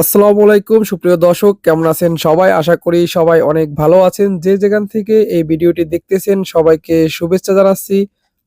আসসালামু আলাইকুম, সুপ্রিয় দর্শক, কেমন আছেন সবাই? আশা করি সবাই অনেক ভালো আছেন। যে যেখান থেকে এই ভিডিওটি দেখতেছেন, সবাইকে শুভেচ্ছা জানাচ্ছি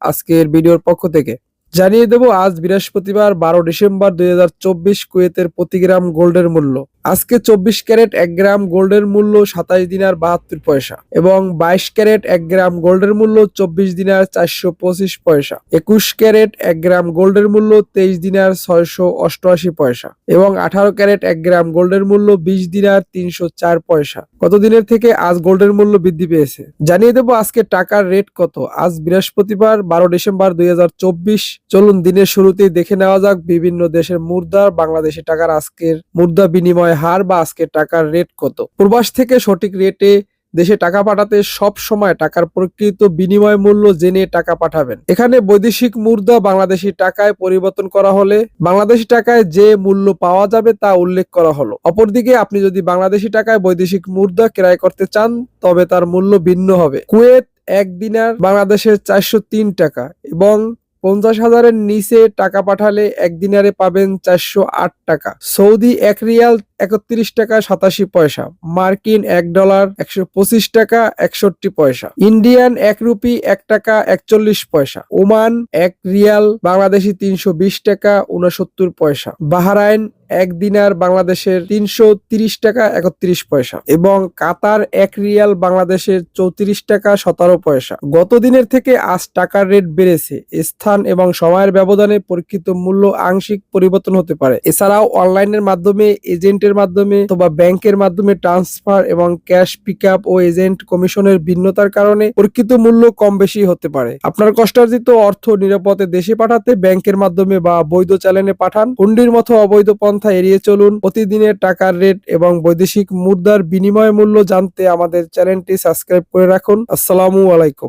আজকের ভিডিওর পক্ষ থেকে। জানিয়ে দেব, আজ বৃহস্পতিবার, বারো ডিসেম্বর দুই হাজার চব্বিশ কুয়েতের প্রতি গ্রাম গোল্ডের মূল্য। আজকে চব্বিশ ক্যারেট এক গ্রাম গোল্ডের মূল্য সাতাশ দিনার বাহাত্তর পয়সা এবং বাইশ ক্যারেট এক গ্রাম গোল্ডের মূল্য চব্বিশ দিনার চারশো পঁচিশ পয়সা। একুশ ক্যারেট এক গ্রাম গোল্ডের মূল্য তেইশ দিনার ছয়শো অষ্টআশি পয়সা এবং আঠারো ক্যারেট এক গ্রাম গোল্ডের মূল্য বিশ দিনার তিনশো চার পয়সা। কত দিনের থেকে আজ গোল্ডের মূল্য বৃদ্ধি পেয়েছে? জানিয়ে দেবো আজকে টাকার রেট কত। আজ বৃহস্পতিবার, বারো ডিসেম্বর দুই হাজার চব্বিশ। চলুন দিনের শুরুতেই দেখে নেওয়া যাক বিভিন্ন দেশের মুদ্রা, বাংলাদেশি টাকার আজকের মুদ্রা বিনিময় হার বা আজকের টাকার রেট কত? প্রবাস থেকে সঠিক রেটে দেশে টাকা পাঠাতে সব সময় টাকার প্রকৃত বিনিময় মূল্য জেনে টাকা পাঠাবেন। এখানে বৈদেশিক মুদ্রা বাংলাদেশি টাকায় পরিবর্তন করা হলে বাংলাদেশি টাকায় যে মূল্য পাওয়া যাবে তা উল্লেখ করা হলো। অপরদিকে আপনি যদি বাংলাদেশি টাকায় বৈদেশিক মুদ্রা ক্রয় করতে চান, তবে তার মূল্য ভিন্ন হবে। কুয়েত এক দিনার বাংলাদেশের চারশো তিন টাকা এবং পঞ্চাশ হাজারের নিচে টাকা পাঠালে এক দিনারে পাবেন চারশো আট টাকা। সৌদি এক রিয়াল একত্রিশ টাকা সাতাশি পয়সা। মার্কিন এক ডলার একশো পঁচিশ টাকা একষট্টি পয়সা। ইন্ডিয়ান এক রুপি এক টাকা একচল্লিশ পয়সা। ওমান এক রিয়াল বাংলাদেশি তিনশো বিশ টাকা উনসত্তর পয়সা। বাহারাইন এক দিনার বাংলাদেশের তিনশো তিরিশ টাকা একত্রিশ পয়সা। এবং কাতার এক রিয়াল বাংলাদেশের চৌত্রিশ টাকা সতেরো পয়সা। গত দিনের থেকে আজ টাকার রেট বেড়েছে। স্থান এবং সময়ের ব্যবধানে পরীক্ষিত মূল্য আংশিক পরিবর্তন হতে পারে। এছাড়াও অনলাইনের মাধ্যমে এজেন্টের মাধ্যমে অথবা ব্যাংকের মাধ্যমে ট্রান্সফার এবং ক্যাশ পিক ও এজেন্ট কমিশনের ভিন্নতার কারণে প্রকৃত মূল্য কম বেশি হতে পারে। আপনার কষ্টার্জিত অর্থ নিরাপদে দেশে পাঠাতে ব্যাংকের মাধ্যমে বা বৈধ চ্যানেলে পাঠান। হুন্ডির মতো অবৈধ পন্থা এড়িয়ে চলুন। প্রতিদিনের টাকার রেট এবং বৈদেশিক মুদ্রার বিনিময় মূল্য জানতে আমাদের চ্যানেলটি সাবস্ক্রাইব করে রাখুন। আসসালামু আলাইকুম।